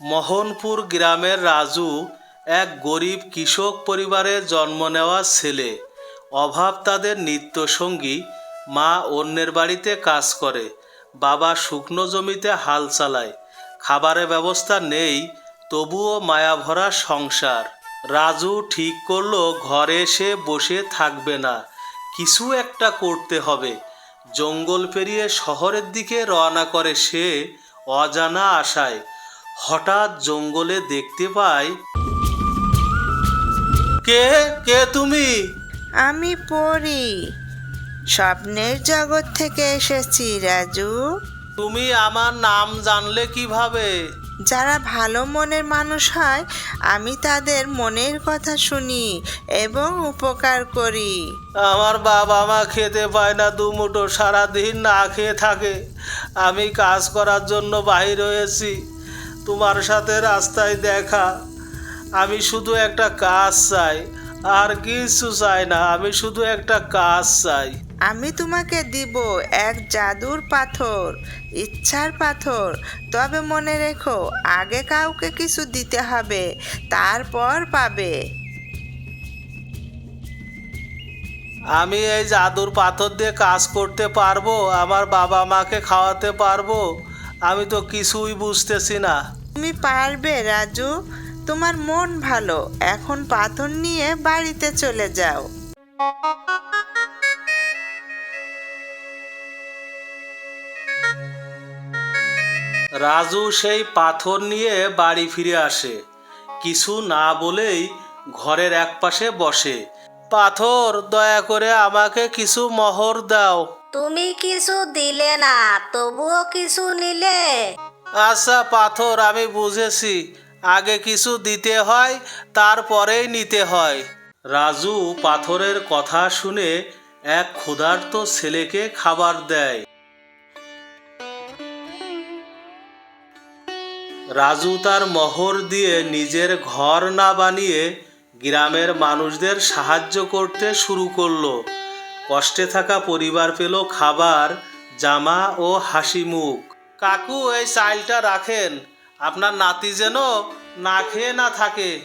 মোহনপুর গ্রামের রাজু এক গরিব কৃষক পরিবারে জন্ম নেওয়া ছেলে। অভাব তাদের নিত্যসঙ্গী, মা অন্যের বাড়িতে কাজ করে, বাবা শুকনো জমিতে হাল চালায়, খাবারের ব্যবস্থা নেই, তবুও মায়াভরা সংসার। রাজু ঠিক করল, ঘরে সে বসে থাকবে না, কিছু একটা করতে হবে। জঙ্গল পেরিয়ে শহরের দিকে রওনা করে সে অজানা আশায় হঠাৎ জঙ্গলে দেখতে পাই কে কে তুমি? আমি পড়ি। স্বপ্নের জগৎ থেকে এসেছি রাজু। তুমি আমার নাম জানলে কীভাবে? যারা ভালো মনের মানুষ হয় আমি তাদের মনের কথা শুনি এবং উপকার করি। আমার বাবা মা খেতে পায় না দুমুঠো সারাদিন না খেয়ে থাকে। আমি কাজ করার জন্য বাহির হয়েছি। তোমার সাথে রাস্তায় দেখা। আমি শুধু একটা কাজ চাই আর কিছু চাই না আমি শুধু একটা কাজ চাই। আমি তোমাকে দিব এক জাদুর পাথর ইচ্ছার পাথর। তবে মনে রেখো আগে কাউকে কিছু দিতে হবে তারপর পাবে। আমি এই জাদুর পাথর দিয়ে কাজ করতে পারব আমার বাবা মাকে খাওয়াতে পারব আমি তো কিছুই বুঝতেছি না। তুমি পারবে রাজু। তোমার মন ভালো। এখন পাথর নিয়ে বাড়িতে চলে যাও। রাজু সেই পাথর নিয়ে বাড়ি ফিরে আসে। কিছু না বলেই ঘরের একপাশে বসে। পাথর দয়া করে আমাকে কিছু মোহর দাও। তুমি কিছু দিলে না তবুও কিছু নিলে। আচ্ছা পাথর, আমি বুঝেছি। আগে কিছু দিতে হয়, তারপরেই নিতে হয়। রাজু পাথরের কথা শুনে এক ক্ষুধার্ত ছেলেকে খাবার দেয়। রাজু তার মোহর দিয়ে নিজের ঘর না বানিয়ে গ্রামের মানুষদের সাহায্য করতে শুরু করল। কষ্টে থাকা পরিবার পেল খাবার, জামা ও হাসি মুখ। কাকু এই চাইলটা রাখেন। আপনার নাতি যেন না খেয়ে না থাকে।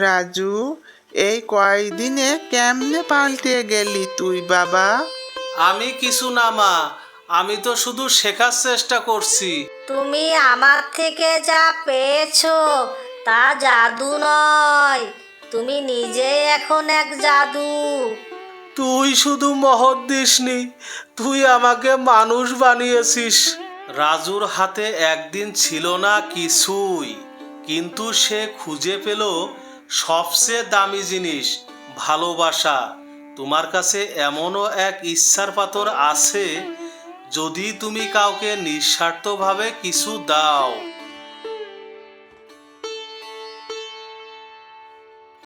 রাজু এই কয়দিনে কেমনে পাল্টে গেলি তুই বাবা? আমি কিছু না মা। আমি তো শুধু শেখার চেষ্টা করছি। তুমি আমার থেকে যা পেয়েছ তা জাদু নয়। তুমি নিজে এখন এক জাদু। তুই শুধু মহৎ দিসনি, তুই আমাকে মানুষ বানিয়েছিস। রাজুর হাতে একদিন ছিল না কিছুই, কিন্তু সে খুঁজে পেল সবচেয়ে দামি জিনিস, ভালোবাসা। তোমার কাছে এমনও এক ইচ্ছার পাথর আছে, যদি তুমি কাউকে নিঃস্বার্থভাবে কিছু দাও।